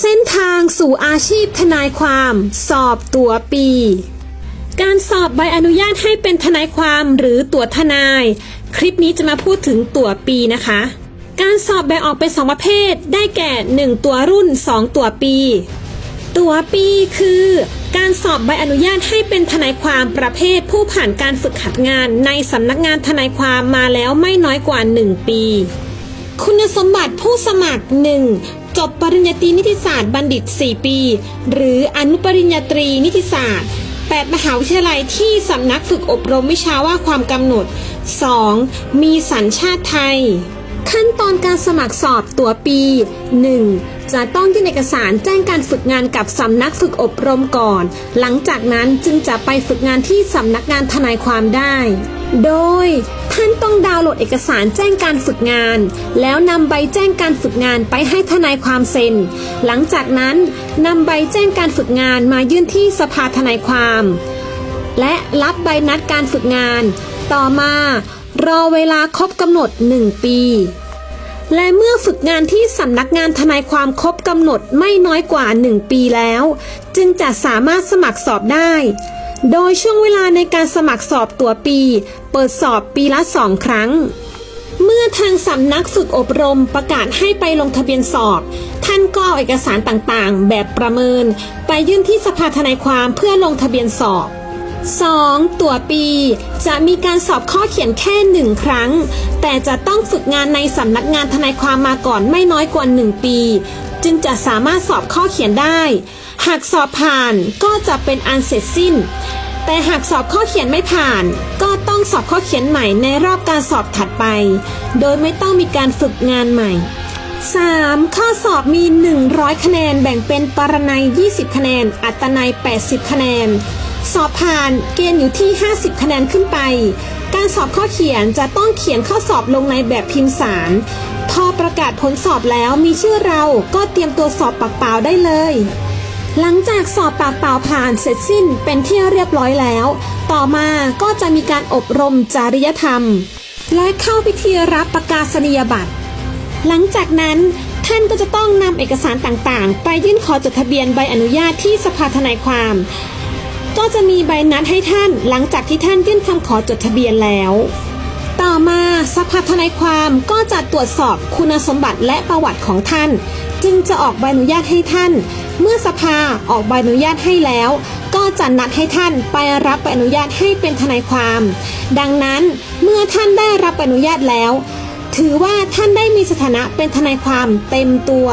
เส้นทางสู่อาชีพทนายความ สอบตัวปี การสอบใบอนุญาตให้เป็นทนายความหรือตัวทนาย คลิปนี้จะมาพูดถึงตัวปีนะคะ การสอบแบ่งออกเป็นสองประเภท ได้แก่ 1 ตัวรุ่น 2 ตัวปี ตัวปีคือ การสอบใบอนุญาตให้เป็นทนายความประเภทผู้ผ่านการฝึกหัดงานในสำนักงานทนายความมาแล้วไม่น้อยกว่า 1 ปีคุณสมบัติผู้สมัคร 1. จบปริญญาตรีนิติศาสตร์บัณฑิต 4 ปี หรืออนุปริญญาตรีนิติศาสตร์ 8 มหาวิทยาลัยที่สำนักฝึกอบรมวิชาว่าความกำหนด 2. มีสัญชาติไทย ขั้นตอนการสมัครสอบตัวปี 1. จะต้องยื่นเอกสารแจ้งการฝึกงานกับสำนักฝึกอบรมก่อน หลังจากนั้นจึงจะไปฝึกงานที่สำนักงานทนายความได้ โดย ท่านต้องดาวน์โหลดเอกสารแจ้งการฝึกงาน แล้วนำใบแจ้งการฝึกงานไปให้ทนายความเซ็น หลังจากนั้นนำใบแจ้งการฝึกงานมายื่นที่สภาทนายความ และรับใบนัดการฝึกงาน ต่อมารอเวลาครบกำหนด 1 ปี และเมื่อฝึกงานที่สำนักงานทนายความครบกำหนดไม่น้อยกว่า 1 ปีแล้ว จึงจะสามารถสมัครสอบได้ โดยช่วงเวลาในการสมัครสอบตัวปี เปิดสอบปีละ2ครั้ง เมื่อทางสำนักฝึกอบรมประกาศให้ไปลงทะเบียนสอบ ท่านก็เอาเอกสารต่างๆ แบบประเมิน ไปยื่นที่สภาทนายความเพื่อลงทะเบียนสอบ 2. ตัวปี จะมีการสอบข้อเขียนแค่หนึ่งครั้ง แต่จะต้องฝึกงานในสำนักงานทนายความมาก่อนไม่น้อยกว่า 1 ปี จึงจะสามารถสอบข้อเขียนได้ หากสอบผ่านก็จะเป็นอันเสร็จสิ้น แต่หากสอบข้อเขียนไม่ผ่าน ก็ต้องสอบข้อเขียนใหม่ในรอบการสอบถัดไป โดยไม่ต้องมีการฝึกงานใหม่ 3. ข้อสอบมี 100 คะแนนแบ่งเป็นปรนัย 20 คะแนน อัตนัย 80 คะแนน สอบผ่านเกณฑ์อยู่ที่ 50 คะแนนขึ้นไป การสอบข้อเขียนจะต้องเขียนข้อสอบลงในแบบพิมพ์สารพอประกาศผลสอบแล้วมีชื่อเราก็เตรียมตัวสอบปากเปล่าได้เลย หลังจากสอบปากเปล่าผ่านเสร็จสิ้นเป็นที่เรียบร้อยแล้ว ต่อมาก็จะมีการอบรมจริยธรรม และเข้าพิธีรับประกาศนียบัตร หลังจากนั้นท่านก็จะต้องนำเอกสารต่างๆ ไปยื่นขอจดทะเบียนใบอนุญาตที่สภาทนายความ ก็จะมีใบนัดให้ท่านหลังจากที่ท่านยื่นคำขอจดทะเบียนแล้ว ต่อมาสภาทนายความก็จะตรวจสอบคุณสมบัติและประวัติของท่าน จึงจะออกใบอนุญาตให้ท่าน เมื่อสภาออกใบอนุญาตให้แล้ว ก็จะนัดให้ท่านไปรับใบอนุญาตให้เป็นทนายความ ดังนั้นเมื่อท่านได้รับใบอนุญาตแล้ว ถือว่าท่านได้มีสถานะเป็นทนายความเต็มตัว